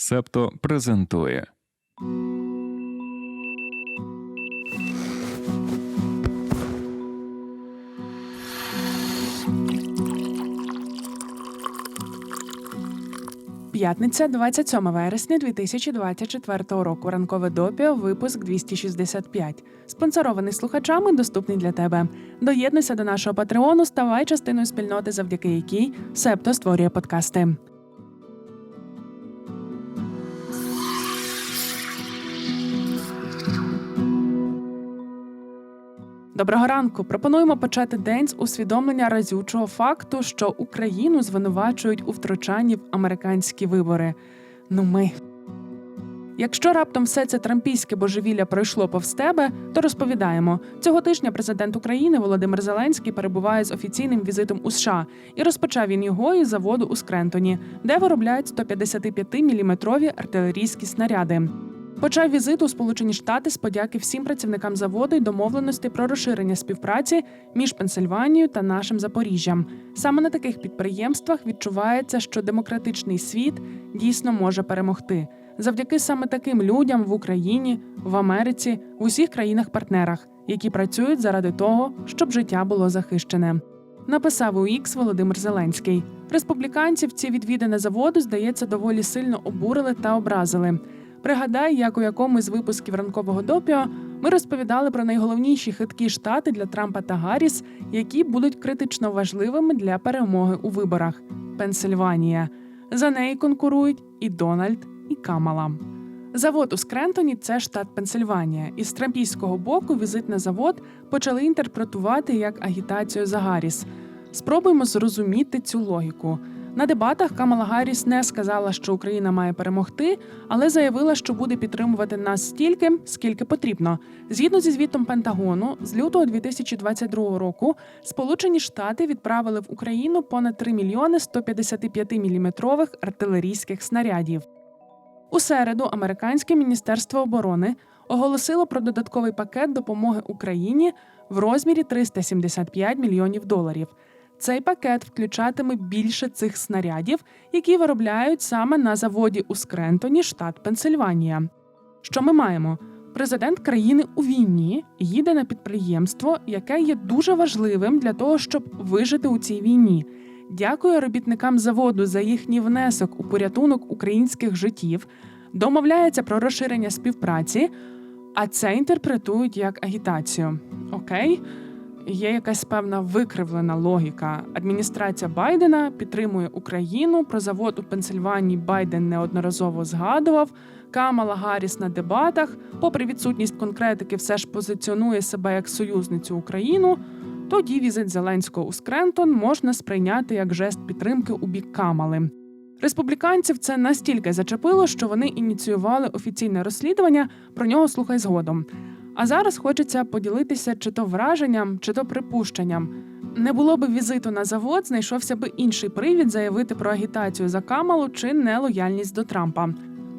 Септо презентує. П'ятниця, 27 вересня 2024 року. Ранкове допіо, випуск 265. Спонсорований слухачами, доступний для тебе. Доєднуйся до нашого патреону, ставай частиною спільноти, завдяки якій Септо створює подкасти. Доброго ранку. Пропонуємо почати день з усвідомлення разючого факту, що Україну звинувачують у втручанні в американські вибори. Ну ми. Якщо раптом все це трампійське божевілля пройшло повз тебе, то розповідаємо цього тижня. Президент України Володимир Зеленський перебуває з офіційним візитом у США і розпочав він його із заводу у Скрентоні, де виробляють 155-мм артилерійські снаряди. Почав візит у Сполучені Штати з подяки всім працівникам заводу й домовленості про розширення співпраці між Пенсильванією та нашим Запоріжжям. Саме на таких підприємствах відчувається, що демократичний світ дійсно може перемогти. Завдяки саме таким людям в Україні, в Америці, в усіх країнах-партнерах, які працюють заради того, щоб життя було захищене. Написав у Ікс Володимир Зеленський. Республіканців ці відвідини заводу, здається, доволі сильно обурили та образили. Пригадай, як у якомусь з випусків ранкового допіо ми розповідали про найголовніші хиткі штати для Трампа та Гарріс, які будуть критично важливими для перемоги у виборах. Пенсильванія. За неї конкурують і Дональд, і Камала. Завод у Скрентоні це штат Пенсильванія, і з трампійського боку візит на завод почали інтерпретувати як агітацію за Гарріс. Спробуємо зрозуміти цю логіку. На дебатах Камала Гарріс не сказала, що Україна має перемогти, але заявила, що буде підтримувати нас стільки, скільки потрібно. Згідно зі звітом Пентагону, з лютого 2022 року Сполучені Штати відправили в Україну понад 3 мільйони 155 міліметрових артилерійських снарядів. У середу американське міністерство оборони оголосило про додатковий пакет допомоги Україні в розмірі 375 мільйонів доларів. Цей пакет включатиме більше цих снарядів, які виробляють саме на заводі у Скрентоні, штат Пенсильванія. Що ми маємо? Президент країни у війні їде на підприємство, яке є дуже важливим для того, щоб вижити у цій війні. Дякує робітникам заводу за їхній внесок у порятунок українських життів, домовляється про розширення співпраці, а це інтерпретують як агітацію. Окей? Є якась певна викривлена логіка. Адміністрація Байдена підтримує Україну. Про завод у Пенсильванії Байден неодноразово згадував. Камала Гарріс на дебатах, попри відсутність конкретики, все ж позиціонує себе як союзницю Україну. Тоді візит Зеленського у Скрентон можна сприйняти як жест підтримки у бік Камали. Республіканців це настільки зачепило, що вони ініціювали офіційне розслідування. Про нього слухай згодом. А зараз хочеться поділитися чи то враженням, чи то припущенням. Не було би візиту на завод, знайшовся би інший привід заявити про агітацію за Камалу чи нелояльність до Трампа.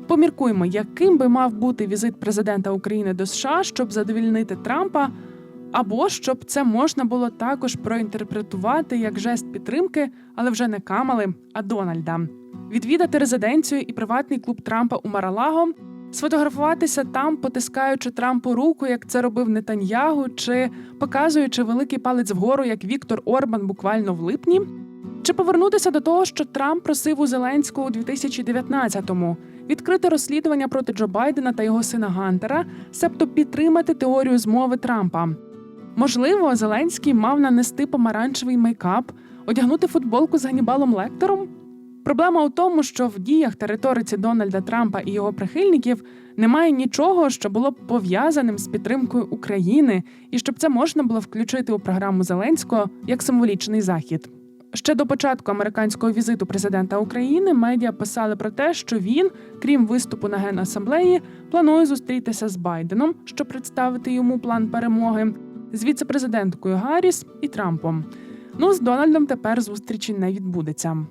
Поміркуємо, яким би мав бути візит президента України до США, щоб задовільнити Трампа, або щоб це можна було також проінтерпретувати як жест підтримки, але вже не Камали, а Дональда. Відвідати резиденцію і приватний клуб Трампа у Маралаго Сфотографуватися там, потискаючи Трампу руку, як це робив Нетаньягу, чи показуючи великий палець вгору, як Віктор Орбан буквально в липні, чи повернутися до того, що Трамп просив у Зеленського у 2019-му відкрити розслідування проти Джо Байдена та його сина Гантера, себто підтримати теорію змови Трампа. Можливо, Зеленський мав нанести помаранчевий мейкап, одягнути футболку з Ганібалом Лектором. Проблема у тому, що в діях та риториці Дональда Трампа і його прихильників немає нічого, що було б пов'язаним з підтримкою України, і щоб це можна було включити у програму Зеленського як символічний захід. Ще до початку американського візиту президента України медіа писали про те, що він, крім виступу на генасамблеї, планує зустрітися з Байденом, щоб представити йому план перемоги, з віцепрезиденткою Гарріс і Трампом. Ну з Дональдом тепер зустрічі не відбудеться.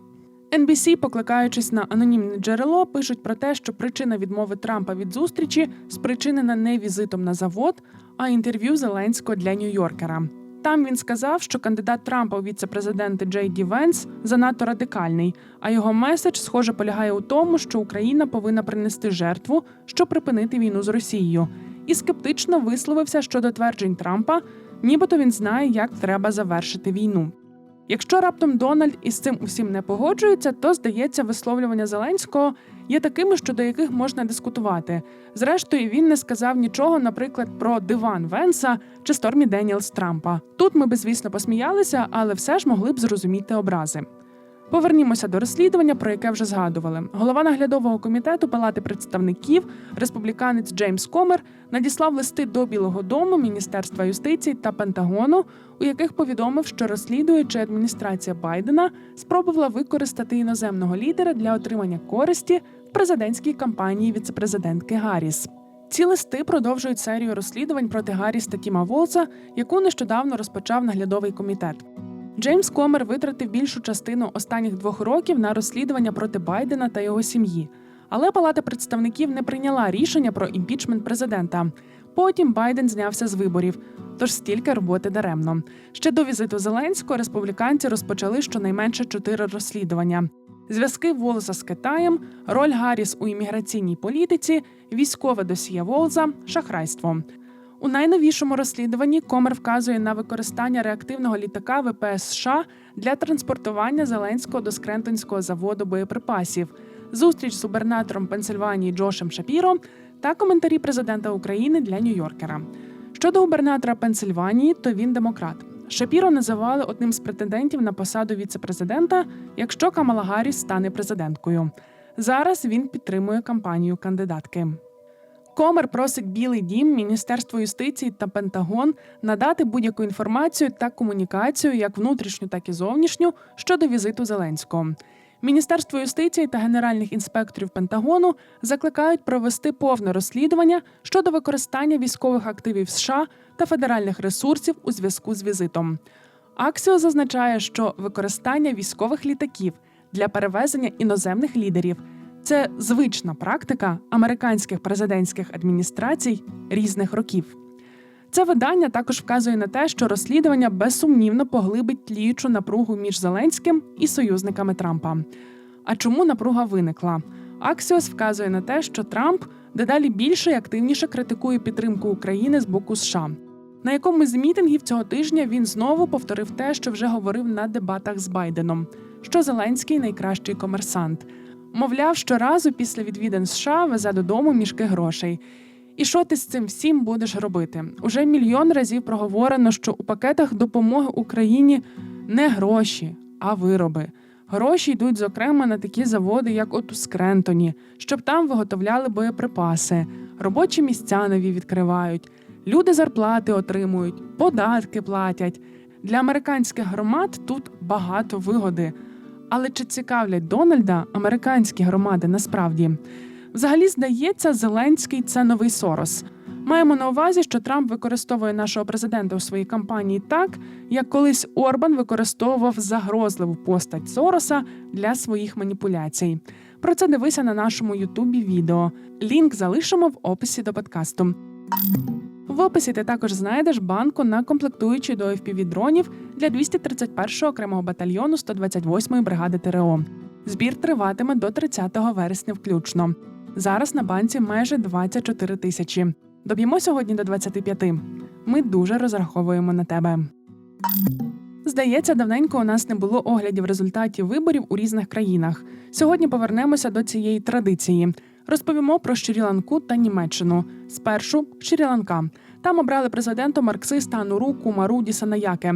NBC, покликаючись на анонімне джерело, пишуть про те, що причина відмови Трампа від зустрічі спричинена не візитом на завод, а інтерв'ю Зеленського для Нью-Йоркера. Там він сказав, що кандидат Трампа у віце-президенти Джей Ді Венс занадто радикальний, а його меседж, схоже, полягає у тому, що Україна повинна принести жертву, щоб припинити війну з Росією, і скептично висловився щодо тверджень Трампа, нібито він знає, як треба завершити війну. Якщо раптом Дональд із цим усім не погоджується, то здається, висловлювання Зеленського є такими, щодо яких можна дискутувати. Зрештою, він не сказав нічого, наприклад, про диван Венса чи Стормі Деніелс Трампа. Тут ми би, звісно, посміялися, але все ж могли б зрозуміти образи. Повернімося до розслідування, про яке вже згадували. Голова наглядового комітету Палати представників, республіканець Джеймс Комер, надіслав листи до Білого Дому, Міністерства юстиції та Пентагону, у яких повідомив, що розслідуюча адміністрація Байдена спробувала використати іноземного лідера для отримання користі в президентській кампанії віцепрезидентки Гарріс. Ці листи продовжують серію розслідувань проти Гарріс та Тіма Волца, яку нещодавно розпочав наглядовий комітет. Джеймс Комер витратив більшу частину останніх двох років на розслідування проти Байдена та його сім'ї. Але Палата представників не прийняла рішення про імпічмент президента. Потім Байден знявся з виборів, тож стільки роботи даремно. Ще до візиту Зеленського республіканці розпочали щонайменше чотири розслідування: зв'язки Волза з Китаєм, роль Гарріс у імміграційній політиці, військове досьє Волза, шахрайство. У найновішому розслідуванні Комер вказує на використання реактивного літака ВПС США для транспортування Зеленського до Скрентонського заводу боєприпасів, зустріч з губернатором Пенсильванії Джошем Шапіро та коментарі президента України для Нью-Йоркера. Щодо губернатора Пенсильванії, то він демократ. Шапіро називали одним з претендентів на посаду віце-президента, якщо Камала Гарріс стане президенткою. Зараз він підтримує кампанію кандидатки. Комер просить Білий Дім, Міністерство юстиції та Пентагон надати будь-яку інформацію та комунікацію, як внутрішню, так і зовнішню, щодо візиту Зеленського. Міністерство юстиції та генеральних інспекторів Пентагону закликають провести повне розслідування щодо використання військових активів США та федеральних ресурсів у зв'язку з візитом. Аксіо зазначає, що використання військових літаків для перевезення іноземних лідерів це звична практика американських президентських адміністрацій різних років. Це видання також вказує на те, що розслідування безсумнівно поглибить тліючу напругу між Зеленським і союзниками Трампа. А чому напруга виникла? Аксіос вказує на те, що Трамп дедалі більше і активніше критикує підтримку України з боку США. На якомусь з мітингів цього тижня він знову повторив те, що вже говорив на дебатах з Байденом, що Зеленський найкращий комерсант. Мовляв, щоразу після відвідин США везе додому мішки грошей. І що ти з цим всім будеш робити? Уже мільйон разів проговорено, що у пакетах допомоги Україні не гроші, а вироби. Гроші йдуть, зокрема, на такі заводи, як от у Скрентоні, щоб там виготовляли боєприпаси, робочі місця нові відкривають, люди зарплати отримують, податки платять. Для американських громад тут багато вигоди. Але чи цікавлять Дональда американські громади насправді? Взагалі, здається, Зеленський це новий Сорос. Маємо на увазі, що Трамп використовує нашого президента у своїй кампанії так, як колись Орбан використовував загрозливу постать Сороса для своїх маніпуляцій. Про це дивися на нашому Ютубі відео. Лінк залишимо в описі до подкасту. В описі ти також знайдеш банку на комплектуючі до fpv дронів для 231-го окремого батальйону 128-ї бригади ТРО. Збір триватиме до 30 вересня включно. Зараз на банці майже 24 тисячі. Доб'ємо сьогодні до 25. Ми дуже розраховуємо на тебе. Здається, давненько у нас не було оглядів результатів виборів у різних країнах. Сьогодні повернемося до цієї традиції. Розповімо про Шрі-Ланку та Німеччину. Спершу Шрі-Ланка. Там обрали президентом марксиста Ануру Кумару Дісанаяке.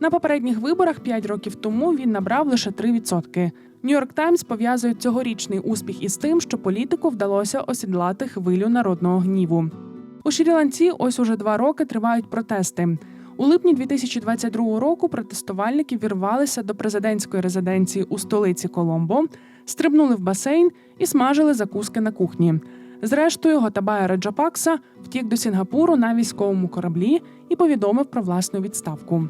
На попередніх виборах 5 років тому він набрав лише 3%. Нью-Йорк Таймс пов'язує цьогорічний успіх із тим, що політику вдалося осідлати хвилю народного гніву. У Шрі-Ланці ось уже два роки тривають протести. У липні 2022 року протестувальники вірвалися до президентської резиденції у столиці Коломбо, стрибнули в басейн і смажили закуски на кухні. Зрештою, Готабая Раджапакса втік до Сінгапуру на військовому кораблі і повідомив про власну відставку.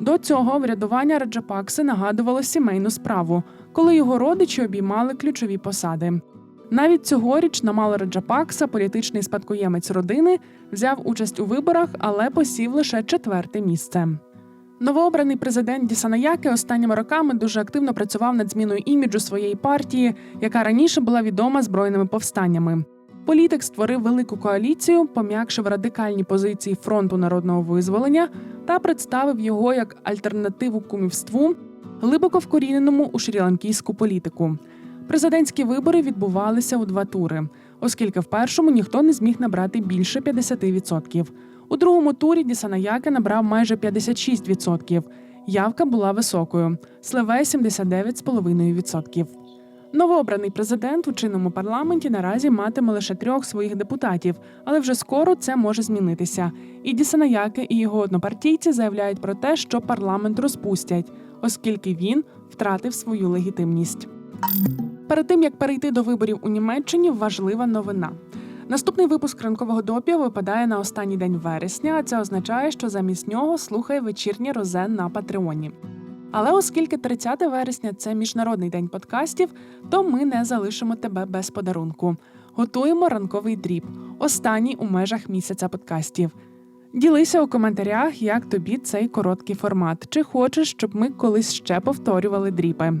До цього врядування Раджапакси нагадувало сімейну справу, коли його родичі обіймали ключові посади. Навіть цьогоріч Намал Раджапакса, політичний спадкоємець родини, взяв участь у виборах, але посів лише четверте місце. Новообраний президент Дісанаяки останніми роками дуже активно працював над зміною іміджу своєї партії, яка раніше була відома збройними повстаннями. Політик створив велику коаліцію, пом'якшив радикальні позиції фронту народного визволення та представив його як альтернативу кумівству, глибоко вкоріненому у шрі-ланкійську політику. Президентські вибори відбувалися у два тури, оскільки в першому ніхто не зміг набрати більше 50%. У другому турі Дісанаяке набрав майже 56%. Явка була високою сливе 79,5%. Новообраний президент у чинному парламенті наразі матиме лише трьох своїх депутатів, але вже скоро це може змінитися. І Дісанаяке і його однопартійці заявляють про те, що парламент розпустять, оскільки він втратив свою легітимність. Перед тим як перейти до виборів у Німеччині, важлива новина. Наступний випуск ранкового допіо випадає на останній день вересня. а Це означає, що замість нього слухає вечірнє розе на Патреоні. Але оскільки 30 вересня це міжнародний день подкастів, то ми не залишимо тебе без подарунку. Готуємо ранковий дріб, останній у межах місяця подкастів. Ділися у коментарях, як тобі цей короткий формат. Чи хочеш, щоб ми колись ще повторювали дріпи?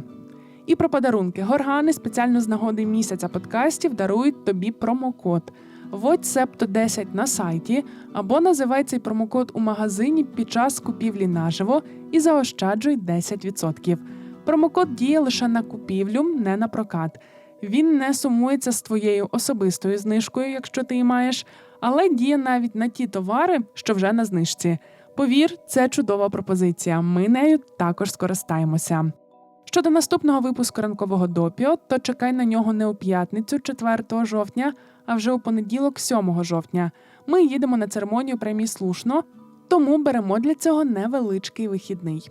І про подарунки. Горгани спеціально з нагоди місяця подкастів дарують тобі промокод. Вводь септо 10 на сайті або називай цей промокод у магазині під час купівлі наживо і заощаджуй 10%. Промокод діє лише на купівлю, не на прокат. Він не сумується з твоєю особистою знижкою, якщо ти її маєш, але діє навіть на ті товари, що вже на знижці. Повір, це чудова пропозиція. Ми нею також скористаємося. Щодо наступного випуску ранкового допіо, то чекай на нього не у п'ятницю, 4 жовтня, а вже у понеділок, 7 жовтня. Ми їдемо на церемонію премії слушно, тому беремо для цього невеличкий вихідний.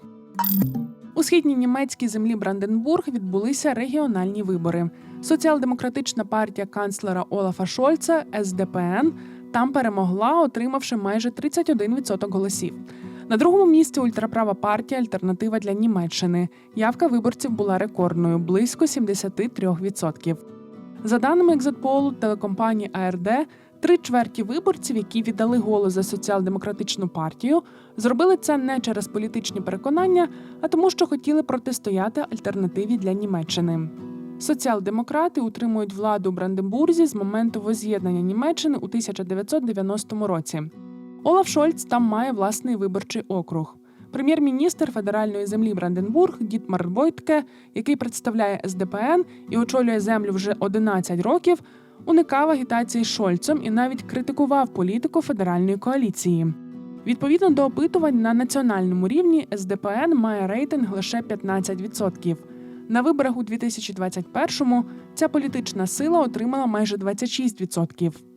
У східній німецькій землі Бранденбург відбулися регіональні вибори. Соціал-демократична партія канцлера Олафа Шольца СДПН там перемогла, отримавши майже 31% голосів. На другому місці ультраправа партія Альтернатива для Німеччини. Явка виборців була рекордною близько 73%. За даними екзитполу телекомпанії АРД, три чверті виборців, які віддали голос за соціал-демократичну партію, зробили це не через політичні переконання, а тому, що хотіли протистояти альтернативі для Німеччини. Соціал-демократи утримують владу у Бранденбурзі з моменту воз'єднання Німеччини у 1990 році. Олаф Шольц там має власний виборчий округ. Прем'єр-міністр федеральної землі Бранденбург Дітмар Бойтке, який представляє СДПН і очолює землю вже 11 років, уникав агітації Шольцем і навіть критикував політику федеральної коаліції. Відповідно до опитувань на національному рівні СДПН має рейтинг лише 15%. На виборах у 2021-му ця політична сила отримала майже 26%.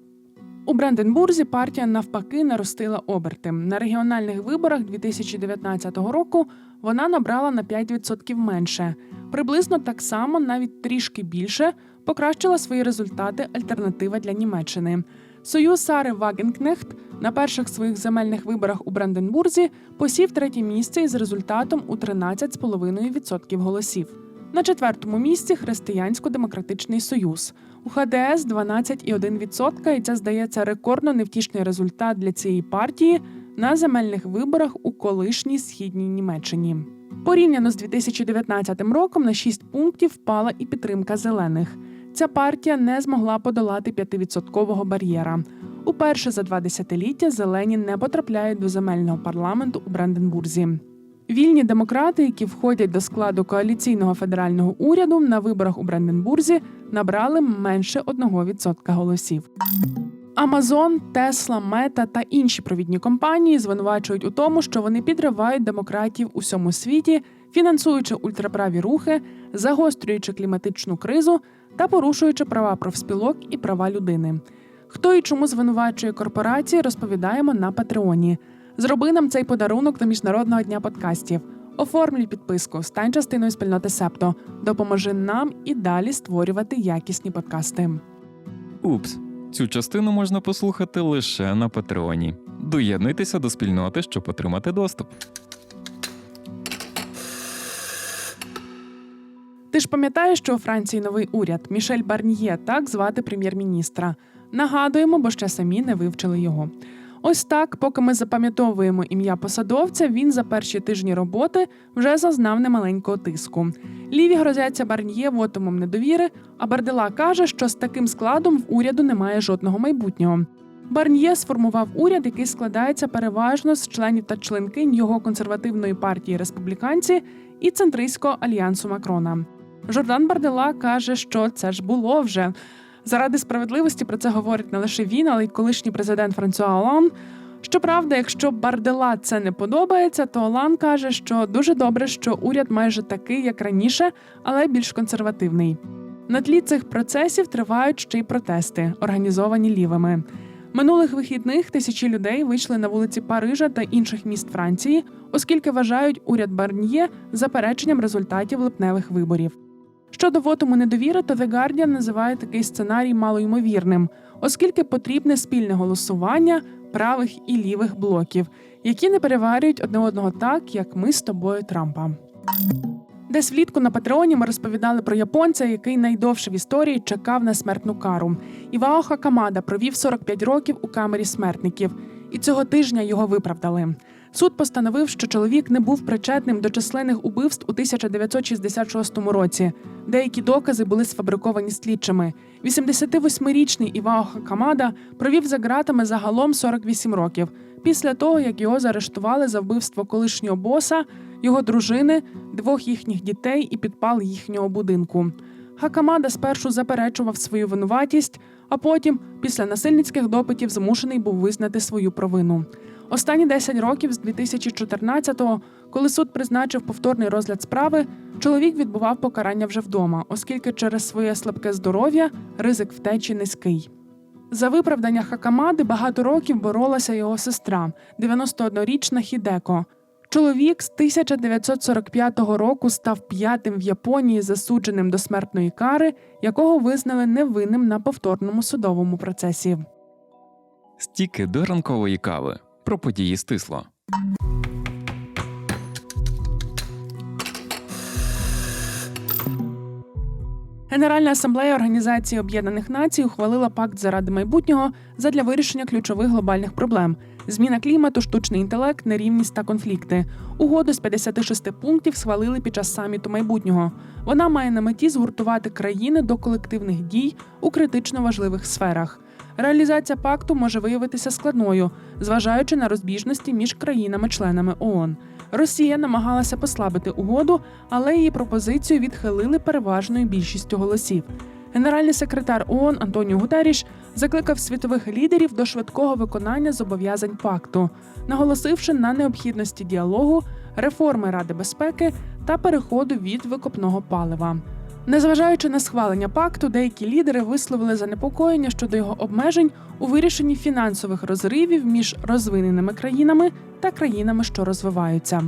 У Бранденбурзі партія навпаки наростила оберти. На регіональних виборах 2019 року вона набрала на 5% менше. Приблизно так само, навіть трішки більше, покращила свої результати альтернатива для Німеччини. Союз Сари Вагенкнехт на перших своїх земельних виборах у Бранденбурзі посів третє місце із результатом у 13,5% голосів. На четвертому місці Християнсько-демократичний союз. У ХДС 12,1%, і це здається рекордно невтішний результат для цієї партії на земельних виборах у колишній східній Німеччині. Порівняно з 2019 роком на 6 пунктів впала і підтримка зелених. Ця партія не змогла подолати 5% бар'єра. Уперше за два десятиліття зелені не потрапляють до земельного парламенту у Бранденбурзі. Вільні демократи, які входять до складу коаліційного федерального уряду на виборах у Бранденбурзі, набрали менше 1% голосів. Амазон, Тесла, Мета та інші провідні компанії звинувачують у тому, що вони підривають демократів у всьому світі, фінансуючи ультраправі рухи, загострюючи кліматичну кризу та порушуючи права профспілок і права людини. Хто і чому звинувачує корпорації, розповідаємо на Патреоні. Зроби нам цей подарунок до міжнародного дня подкастів. Оформлюй підписку, стань частиною спільноти Септо. Допоможи нам і далі створювати якісні подкасти. Упс, цю частину можна послухати лише на Патреоні. Доєднуйтеся до спільноти, щоб отримати доступ. Ти ж пам'ятаєш, що у Франції новий уряд Мішель Барньє, так звати прем'єр-міністра. Нагадуємо, бо ще самі не вивчили його. Ось так, поки ми запам'ятовуємо ім'я посадовця, він за перші тижні роботи вже зазнав немаленького тиску. Ліві грозяться Барньє вотумом недовіри, а Бардела каже, що з таким складом в уряду немає жодного майбутнього. Барньє сформував уряд, який складається переважно з членів та членкинь його консервативної партії республіканці і центристського альянсу Макрона. Жордан Бардела каже, що це ж було вже. Заради справедливості про це говорить не лише він, але й колишній президент Франсуа Олан. Щоправда, якщо Бардела це не подобається, то Олан каже, що дуже добре, що уряд майже такий, як раніше, але більш консервативний. На тлі цих процесів тривають ще й протести, організовані лівими. Минулих вихідних тисячі людей вийшли на вулиці Парижа та інших міст Франції, оскільки вважають уряд Барньє запереченням результатів липневих виборів. Щодо вотуму недовіри, то The Guardian називає такий сценарій малоймовірним, оскільки потрібне спільне голосування правих і лівих блоків, які не переварюють одне одного так, як ми з тобою Трампа. Десь влітку на Патреоні ми розповідали про японця, який найдовше в історії чекав на смертну кару. Івао Хакамада провів 45 років у камері смертників, і цього тижня його виправдали. Суд постановив, що чоловік не був причетним до численних убивств у 1966 році. Деякі докази були сфабриковані слідчими. 88-річний Івао Хакамада провів за ґратами загалом 48 років після того, як його заарештували за вбивство колишнього боса, його дружини, двох їхніх дітей і підпал їхнього будинку. Хакамада спершу заперечував свою винуватість, а потім, після насильницьких допитів, змушений був визнати свою провину. Останні 10 років з 2014-го, коли суд призначив повторний розгляд справи, чоловік відбував покарання вже вдома, оскільки через своє слабке здоров'я ризик втечі низький. За виправдання Хакамади багато років боролася його сестра, 91-річна Хідеко. Чоловік з 1945 року став п'ятим в Японії засудженим до смертної кари, якого визнали невинним на повторному судовому процесі. Стіки до ранкової кави. Про події стисло. Генеральна асамблея Організації Об'єднаних Націй ухвалила пакт заради майбутнього задля вирішення ключових глобальних проблем: зміна клімату, штучний інтелект, нерівність та конфлікти. Угоду з 56 пунктів схвалили під час саміту майбутнього. Вона має на меті згуртувати країни до колективних дій у критично важливих сферах. Реалізація пакту може виявитися складною, зважаючи на розбіжності між країнами-членами ООН. Росія намагалася послабити угоду, але її пропозицію відхилили переважною більшістю голосів. Генеральний секретар ООН Антоніо Гутеріш закликав світових лідерів до швидкого виконання зобов'язань пакту, наголосивши на необхідності діалогу, реформи Ради безпеки та переходу від викопного палива. Незважаючи на схвалення пакту, деякі лідери висловили занепокоєння щодо його обмежень у вирішенні фінансових розривів між розвиненими країнами та країнами, що розвиваються.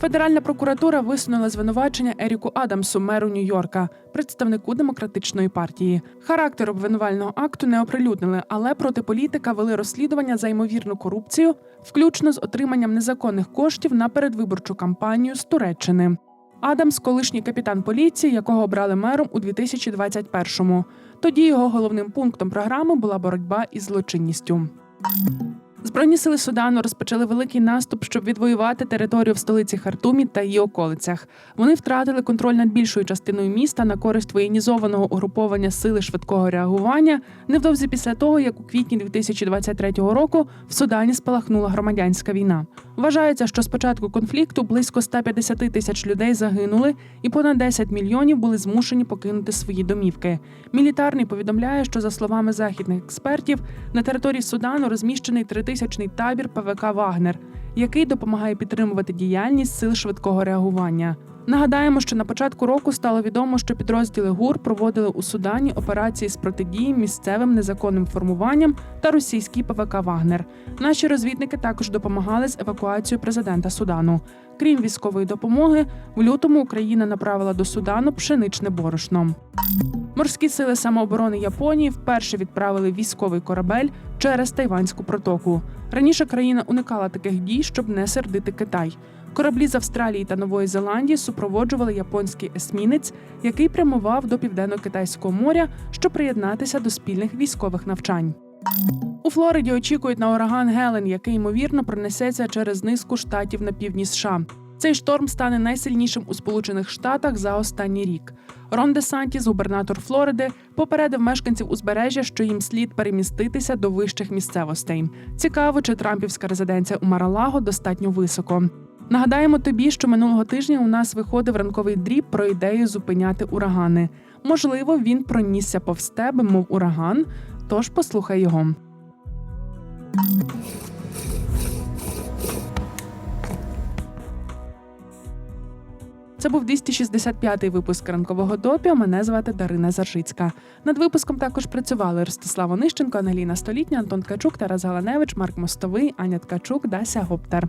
Федеральна прокуратура висунула звинувачення Еріку Адамсу, меру Нью-Йорка, представнику демократичної партії. Характер обвинувального акту не оприлюднили, але проти політика вели розслідування за ймовірну корупцію, включно з отриманням незаконних коштів на передвиборчу кампанію з Туреччини. Адамс, колишній капітан поліції, якого обрали мером у 2021-му. Тоді його головним пунктом програми була боротьба із злочинністю. Збройні сили Судану розпочали великий наступ, щоб відвоювати територію в столиці Хартумі та її околицях. Вони втратили контроль над більшою частиною міста на користь воєнізованого угруповання сили швидкого реагування невдовзі після того, як у квітні 2023 року в Судані спалахнула громадянська війна. Вважається, що з початку конфлікту близько 150 тисяч людей загинули, і понад 10 мільйонів були змушені покинути свої домівки. Мілітарний повідомляє, що за словами західних експертів на території Судану розміщений тритисячний табір ПВК Вагнер, який допомагає підтримувати діяльність сил швидкого реагування. Нагадаємо, що на початку року стало відомо, що підрозділи ГУР проводили у Судані операції з протидії місцевим незаконним формуванням та російський ПВК Вагнер. Наші розвідники також допомагали з евакуацією президента Судану. Крім військової допомоги, в лютому Україна направила до Судану пшеничне борошно. Морські сили самооборони Японії вперше відправили військовий корабель через Тайванську протоку. Раніше країна уникала таких дій, щоб не сердити Китай. Кораблі з Австралії та Нової Зеландії супроводжували японський есмінець, який прямував до південно-китайського моря, щоб приєднатися до спільних військових навчань. У Флориді очікують на ураган Гелен, який ймовірно пронесеться через низку штатів на півдні США. Цей шторм стане найсильнішим у Сполучених Штатах за останній рік. Рон Де Сантіс, губернатор Флориди, попередив мешканців узбережжя, що їм слід переміститися до вищих місцевостей. Цікаво, чи Трампівська резиденція у Маралаго достатньо високо. Нагадаємо тобі, що минулого тижня у нас виходив ранковий дріб про ідею зупиняти урагани. Можливо, він пронісся повз тебе, мов ураган. Тож послухай його. Це був 265-й випуск ранкового допіо. Мене звати Дарина Заржицька. Над випуском також працювали Ростислав Онищенко, Ангеліна Столітня, Антон Ткачук, Тарас Галаневич, Марк Мостовий, Аня Ткачук, Дася Гоптер.